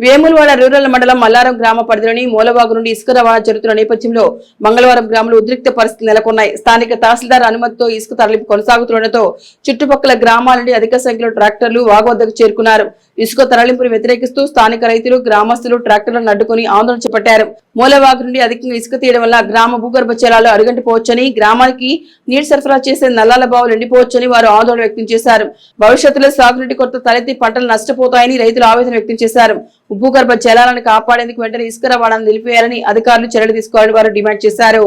Vemulawada rural మండలం మల్లారం గ్రామ పరిధిలోని మూలబాగు నుండి ఇసుక రవాణా జరుగుతున్న నేపథ్యంలో మంగళవారం గ్రామంలో ఉద్రిక్త పరిస్థితి నెలకొన్నాయి. స్థానిక తహసీల్దార్ అనుమతితో ఇసుక తరలింపు కొనసాగుతుండటంతో చుట్టుపక్కల గ్రామాల నుండి అధిక సంఖ్యలో ట్రాక్టర్లు వాగు వద్దకు చేరుకున్నారు. ఇసుక తరలింపును వ్యతిరేకిస్తూ స్థానిక రైతులు గ్రామస్తులు ట్రాక్టర్లను అడ్డుకుని ఆందోళన చేపట్టారు. మూలవాగు నుండి అధికంగా ఇసుక తీయడం వల్ల గ్రామ భూగర్భ జలాలు అరుగంటిపోవచ్చని గ్రామానికి నీటి సరఫరా చేసే నల్లాల బావులు ఎండిపోవచ్చని వారు ఆందోళన వ్యక్తం చేశారు. భవిష్యత్తులో సాగునీటి కొరత తలెత్తి పంటలు నష్టపోతాయని రైతులు ఆవేదన వ్యక్తం చేశారు. భూగర్భ జలాలను కాపాడేందుకు వెంటనే ఇసుక రవాణాను నిలిపేయాలని అధికారులు చర్యలు తీసుకోవాలని వారు డిమాండ్ చేశారు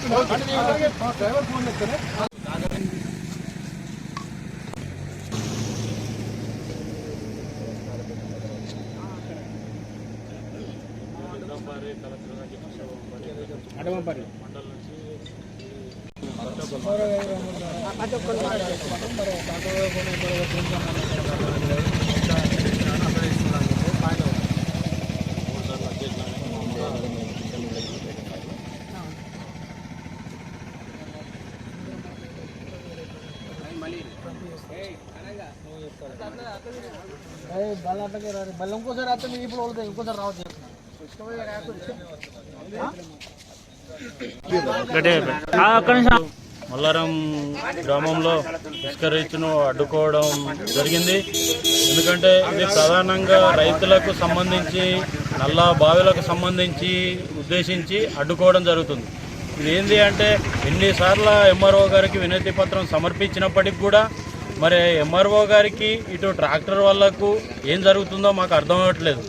రాకురు మా ధర్నా అడ్డం రాకురు ఇటు అన్న, మా ఇంకోసారి వస్తే మీ ఇప్పుడు వాళ్ళు ఇంకోసారి రావచ్చు మల్లారం గ్రామంలో ఇసుక అడ్డుకోవడం జరిగింది. ఎందుకంటే ఇది ప్రధానంగా రైతులకు సంబంధించి నల్ల బావిలకు సంబంధించి ఉద్దేశించి అడ్డుకోవడం జరుగుతుంది. ఇది ఏంటి అంటే ఎన్నిసార్లు ఎంఆర్ఓ గారికి వినతి పత్రం సమర్పించినప్పటికి కూడా మరి ఎంఆర్ఓ గారికి ఇటు ట్రాక్టర్ వాళ్ళకు ఏం జరుగుతుందో మాకు అర్థం అవ్వట్లేదు.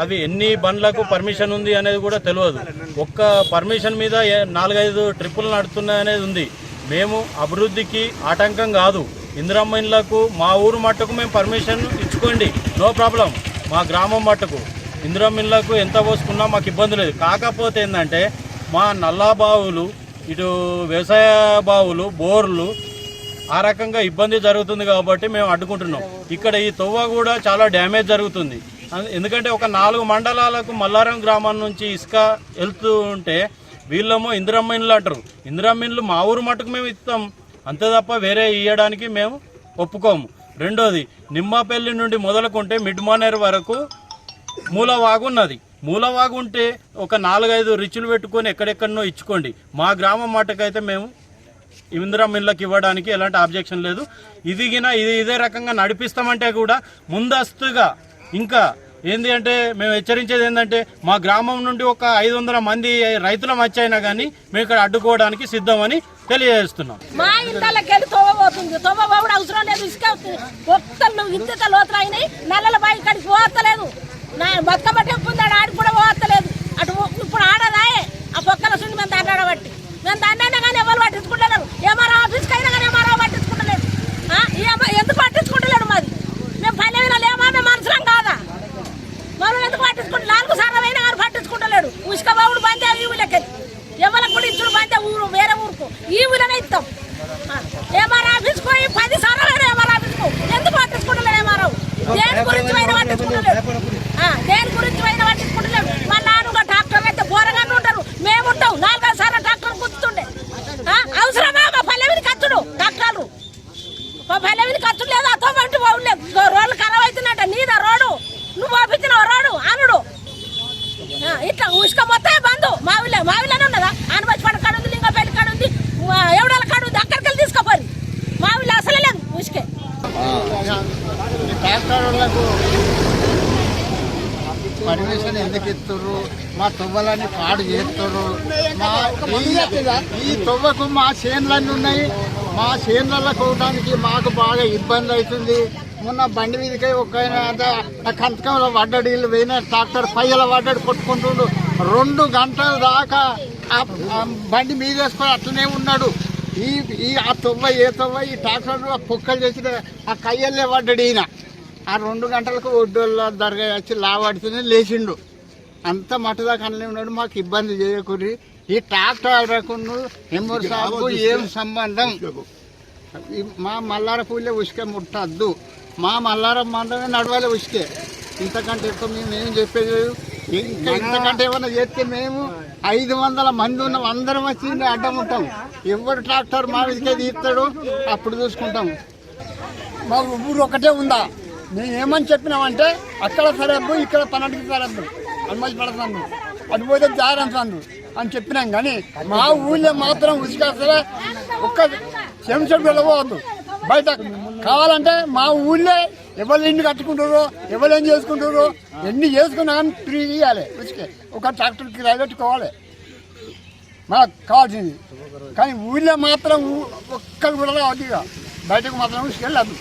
అవి ఎన్ని బండ్లకు పర్మిషన్ ఉంది అనేది కూడా తెలియదు. ఒక్క పర్మిషన్ మీద నాలుగైదు ట్రిప్పులు నడుస్తున్నాయి అనేది ఉంది. మేము అభివృద్ధికి ఆటంకం కాదు. ఇందిరమ్మ ఇండ్లకు మా ఊరు మట్టుకు మేము పర్మిషన్ ఇచ్చుకోండి. No problem. మా గ్రామం మట్టుకు. ఇందిరమ్మ ఇండ్లకు ఎంత పోసుకున్నా మాకు ఇబ్బంది లేదు. కాకపోతే ఏంటంటే మా నల్లా బావులు ఇటు వ్యవసాయ బావులు బోర్లు ఆ రకంగా ఇబ్బంది జరుగుతుంది కాబట్టి మేము అడ్డుకుంటున్నాం. ఇక్కడ ఈ తొవ్వ కూడా చాలా డ్యామేజ్ జరుగుతుంది. ఎందుకంటే ఒక నాలుగు మండలాలకు మల్లారం గ్రామం నుంచి ఇసుక వెళ్తూ ఉంటే వీళ్ళేమో ఇందిరమ్మ ఇండ్లు అంటారు. ఇందిరమ్మ ఇండ్లు మా ఊరు మటుకు మేము ఇస్తాం. అంతే తప్ప వేరే ఇవ్వడానికి మేము ఒప్పుకోము. రెండోది నిమ్మపల్లి నుండి మొదలుకుంటే మిడ్ మానేర్ వరకు మూలవాగు ఉన్నది. మూలవాగు ఉంటే ఒక నాలుగైదు రిచులు పెట్టుకొని ఎక్కడెక్కడనో ఇచ్చుకోండి. మా గ్రామం మటుకైతే మేము ఇందిరా మిల్లకి ఇవ్వడానికి ఎలాంటి ఆబ్జెక్షన్ లేదు. ఇది గిన ఇది ఇదే రకంగా నడిపిస్తామంటే కూడా ముందస్తుగా ఇంకా ఏంది అంటే మేము హెచ్చరించేది ఏంటంటే మా గ్రామం నుండి ఒక ఐదు వందల మంది రైతుల మధ్య అయినా కానీ మేము ఇక్కడ అడ్డుకోవడానికి సిద్ధమని తెలియజేస్తున్నాం. మా ఇంట్లోకి వెళ్ళి తోవ పోతుంది. తోవ అవసరం లేదు. ఇసుక ఒక్కళ్ళు ఇంత లోతులు అయినాయి. నల్లల బాయి ఇక్కడికి పోతలేదు. నా బతుకమ్మ టెంపుల్ ఆడికి కూడా పోతలేదు అటు పో- ఇప్పుడు ఆడదాయే ఆ పక్కన సుండి మేము దండాడ బట్టి మేము దండైనా కానీ ఎవరు పట్టించుకుంటలేరు ఎంఆర్ ఆఫీస్కి అయినా కానీ ఎంఆర్ఓ పట్టించుకుంటలేడు ఆ? ఈ అమ్మ- ఎందుకు పట్టించుకుంటలేడు మాది మేము పల్లె వినాలేమా మేము మనుషులం కాదా మనం ఎందుకు పట్టించుకుంటే నాలుగు సార్లు అయినా కానీ పట్టించుకుంటలేడు ఉసుక బావుడు బందే ఈ ఊళ్ళకి ఎవరికి కూడా ఇచ్చుడు బందే ఊరు వేరే ఊరుకు ఈ ఊళ్ళనే ఇస్తాం ఏమార్ ఆఫీస్ పోయి పది సార్లు అయినా ఏమార్ ఆఫీస్ ఎందుకు పట్టించుకుంటలేడు ఏమారావు దేని గురించి అయినా పట్టించుకుంటలేడు ఆ, దేని గురించి అయినా పట్టించుకుంటలేడు మా నాన్న డాక్టర్ అయితే ఘోరంగానే ఉంటారు మేము ఉంటాం నాలుగైదు సార్లు డాక్టర్ గుర్తుండే ఆ, అవసరమా మా పల్లెవిని ఖర్చుడు డాక్టర్లు మా పల్లెవిని ఖర్చు లేదు అతో బట్టి పోవలేదు రోడ్లు ఖరాబ్ అవుతున్నట్ట నీదా రోడ్డు నువ్వు పంపించిన రోడ్డు అనుడు ఆ, ఇట్లా ఉసుక మొత్తం బంధు మా ఊళ్ళో మా ఊళ్ళోనే ఉన్నదా ఆనబచ్చి కాడ ఉంది లింగపల్లి కాడ ఉంది ఆ, ఎవడాల కాడ ఉంది అక్కడికి వెళ్ళి తీసుకోపోరు మా ఊళ్ళో అసలే లేదు ఉసుకే ఈ ట్రాక్టర్ వాళ్ళకు పర్మిషన్ ఎందుకు ఇస్తుర్రు? మా తువ్వలన్నీ పాడు చేస్తుర్రు. మా ఈ- తొవ్వకు తువ్వకు మా చేన్లన్నీ ఉన్నాయి. మా చేన్లలో కోవడానికి మాకు బాగా ఇబ్బంది అవుతుంది. మొన్న బండి మీదకి ఒక ఆయన ఆ కంతకంలో పడ్డాడు వీళ్ళు పోయిన ట్రాక్టర్ పయ్యల పడ్డాడు కొట్టుకుంటుండు. రెండు గంటల దాకా ఆ బండి మీదేసుకొని అట్లనే ఉన్నాడు. ఈ ఈ ఆ తొవ్వ ఏ తొవ్వ ఈ ట్రాక్టర్ ఆ పొక్కలు చేసిన ఆ కయ్యల్లే పడ్డాడు ఈయన. ఆ రెండు గంటలకు ఒడ్డోళ్ళ దర్గా వచ్చి లావాడితేనే లేచిండు. అంత మట్టుదాకా అన్నీ ఉన్నాడు మాకు ఇబ్బంది చేయకూరి ఈ ట్రాక్టర్ రకును ఎమ్మూరు సాగు ఏం సంబంధం? ఈ మా మల్లార పూలే ఉసుకే ముట్టద్దు. మా మల్లార మందమే నడవాలి ఉసుకే. ఇంతకంటే ఎక్కువ మేము ఏం చెప్పేది లేదు. ఇంకా ఇంతకంటే ఏమైనా చేస్తే మేము ఐదు వందల మంది ఉన్నాం అందరం వచ్చి అడ్డం ఉంటాం. ఎవరు ట్రాక్టర్ మా విధికే తీస్తాడు అప్పుడు చూసుకుంటాం. మాకు ఊరు ఒకటే ఉందా? మేము ఏమని చెప్పినామంటే అక్కడ సరద్దు ఇక్కడ పన్నెండుకి సరద్దు అనుమతి పడతాను. అటు పోతే జారంతాను అని చెప్పినాం కానీ మా ఊళ్ళో మాత్రం ఉసికేస్తే ఒక్క చెంచడు వెళ్ళవద్దు బయట కావాలంటే మా ఊళ్ళో ఎవరు ఎన్ని కట్టుకుంటారో ఎవరు ఏం చేసుకుంటారో ఎన్ని చేసుకున్నా కానీ ఫ్రీ ఇవ్వాలి ఉసికే ఒక ట్రాక్టర్ రాబెట్టుకోవాలి పెట్టుకోవాలి. మాకు కావాల్సింది. కానీ ఊళ్ళో మాత్రం ఒక్కరు కూడా రావద్దు బయటకు మాత్రం ఉసుకెళ్ళదు